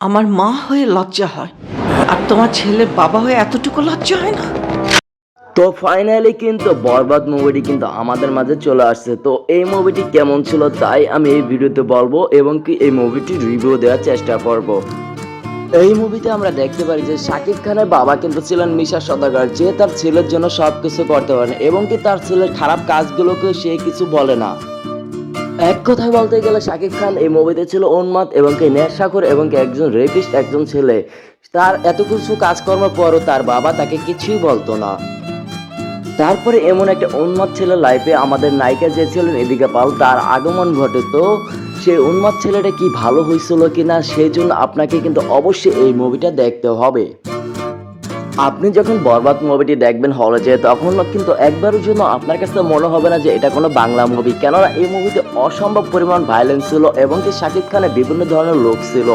আমার মা হয়ে লজ্জা হয়। আর তোমার ছেলে বাবা হয়ে এতটুকু লজ্জা হয় না? তো ফাইনালি কিন্তু বরবাদ মুভিটি কিন্তু আমাদের মাঝে চলে আসছে। তো এই মুভিটি কেমন ছিল তাই আমি এই ভিডিওতে বলব এবং কি এই মুভিটি রিভিউ দেওয়ার চেষ্টা করব। এই মুভিতে আমরা দেখতে পারি যে শাকিব খানের বাবা কিন্তু ছিলেন মিশা সদাগর। যে তার ছেলের জন্য সব কিছু করতে পারেন এবং কি তার ছেলের খারাপ কাজগুলোকে সে কিছু বলে না। এক কথায় বলতে গেলে শাকিব খান এই মুভিতে ছিল উন্মাদ এবং কি নেশাখোর এবং কি একজন রেপিস্ট একজন ছেলে। তার এত কিছু কাজকর্ম পরও তার বাবা তাকে কিছুই বলতো না। তারপরে এমন একটা উন্মাদ ছেলে লাইফে আমাদের নায়িকা যে ছিলেন, এদিকে পাল, তার আগমন ঘটে। তো সেই উন্মাদ ছেলেটা কি ভালো হয়েছিল কিনা, সেই জন্য আপনাকে কিন্তু অবশ্যই এই মুভিটা দেখতে হবে। আপনি যখন বরবাদ মুভিটি দেখবেন হলে যে তখন কিন্তু একবারের জন্য আপনার কাছে মনে হবে না যে এটা কোনো বাংলা মুভি কেননা এই মুভিতে অসম্ভব পরিমাণ ভায়োলেন্স ছিল এবং কি শাকিব খানের বিভিন্ন ধরনের লোক ছিল।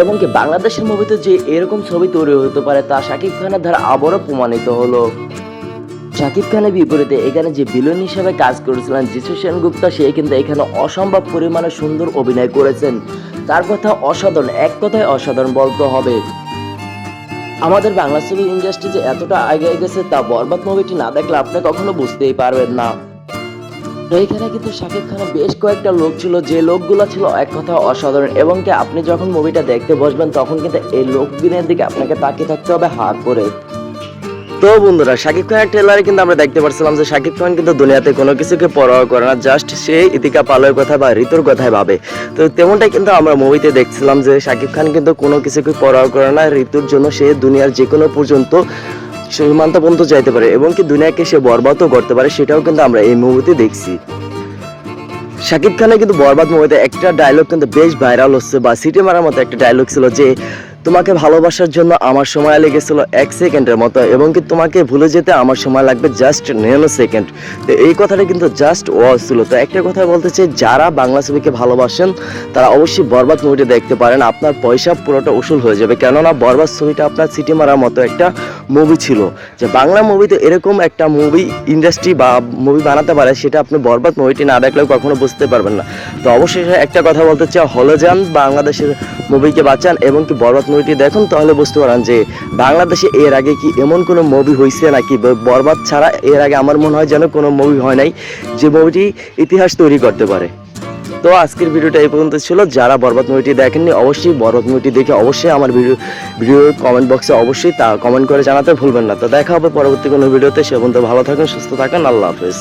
এবং কি বাংলাদেশের মুভিতে যে এরকম ছবি তৈরি হতে পারে, তা শাকিব খানের দ্বারা আবারও প্রমাণিত হলো। শাকিব খানের বিপরীতে এখানে যে বিলন হিসেবে কাজ করেছিলেন যিশু সেনগুপ্তা, সে কিন্তু এখানে অসম্ভব পরিমাণে সুন্দর অভিনয় করেছেন। তার কথা অসাধারণ, এক কথায় অসাধারণ বলতে হবে। আমাদের বাংলা ছবি ইন্ডাস্ট্রি যে এতটা আগে গেছে তা বরবাদ মুভিটি না দেখলে আপনি কখনো বুঝতেই পারবেন না। এইখানে কিন্তু শাকিব খানের বেশ কয়েকটা লোক ছিল, যে লোকগুলো ছিল এক কথা অসাধারণ এবং কি আপনি যখন মুভিটা দেখতে বসবেন তখন কিন্তু এই লোকগুলোর দিকে আপনাকে তাকিয়ে থাকতে হবে হাত করে তো বন্ধুরা শাকিব খানের ট্রেলারে কিন্তু আমরা দেখতে পারছিলাম যে শাকিব খান কিন্তু দুনিয়াতে কোনো কিছুকে পরোয়া করে না জাস্ট সে ইতিকা পালের কথা বা ঋতুর কথাই ভাবে। তো তেমনটাই কিন্তু আমরা মুভিতে দেখছিলাম যে শাকিব খান কিন্তু কোনো কিছুকে পরোয়া করে না, ঋতুর জন্য সে দুনিয়ার যে কোনো পর্যন্ত সীমান্ত পর্যন্ত যাইতে পারে এবং কি দুনিয়াকে সে বরবাদও করতে পারে, সেটাও কিন্তু আমরা এই মুভিতে দেখছি। শাকিব খানের কিন্তু বরবাদ মুভিতে একটা ডায়লগ কিন্তু বেশ ভাইরাল হচ্ছে বা সিটি মারার মতো একটা ডায়লগ ছিল যে তোমাকে ভালোবাসার জন্য আমার সময় লেগেছিল এক সেকেন্ডের মতো, এবং কি তোমাকে ভুলে যেতে আমার সময় লাগবে জাস্ট নেনো সেকেন্ড তো এই কথাটা কিন্তু জাস্ট ওয়াজ ছিল। তো একটা কথা বলতে চাই, যারা বাংলা ছবিকে ভালোবাসেন, তারা অবশ্যই বরবাদ মুভিটা দেখতে পারেন। আপনার পয়সা পুরোটা উসুল হয়ে যাবে। কেননা বরবাদ ছবিটা আপনার সিটি মারার মতো একটা মুভি ছিল। যে বাংলা মুভিতে এরকম একটা মুভি ইন্ডাস্ট্রি বা মুভি বানাতে পারে, সেটা আপনি বরবাদ মুভিটি না দেখলেও কখনো বুঝতে পারবেন না। তো অবশ্যই একটা কথা বলতে চাই হলে যান বাংলাদেশের মুভিকে বাঁচান, এবং কি বরবাদ মুভিটি দেখুন, তাহলে বুঝতে পারেন যে বাংলাদেশে এর আগে কি এমন কোনো মুভি হয়েছে নাকি বরবাদ ছাড়া এর আগে আমার মনে হয় যেন কোনো মুভি হয় নাই যে মুভিটি ইতিহাস তৈরি করতে পারে। তো আজকের ভিডিওটা এই পর্যন্ত ছিল। যারা বরবাদ মুভিটি দেখেননি, অবশ্যই বরবাদ মুভিটি দেখে অবশ্যই আমার ভিডিও ভিডিওর কমেন্ট বক্সে অবশ্যই তা কমেন্ট করে জানাতে ভুলবেন না। তো দেখা হবে পরবর্তী কোনো ভিডিওতে। সে পর্যন্ত ভালো থাকুন, সুস্থ থাকুন। আল্লাহ হাফেজ।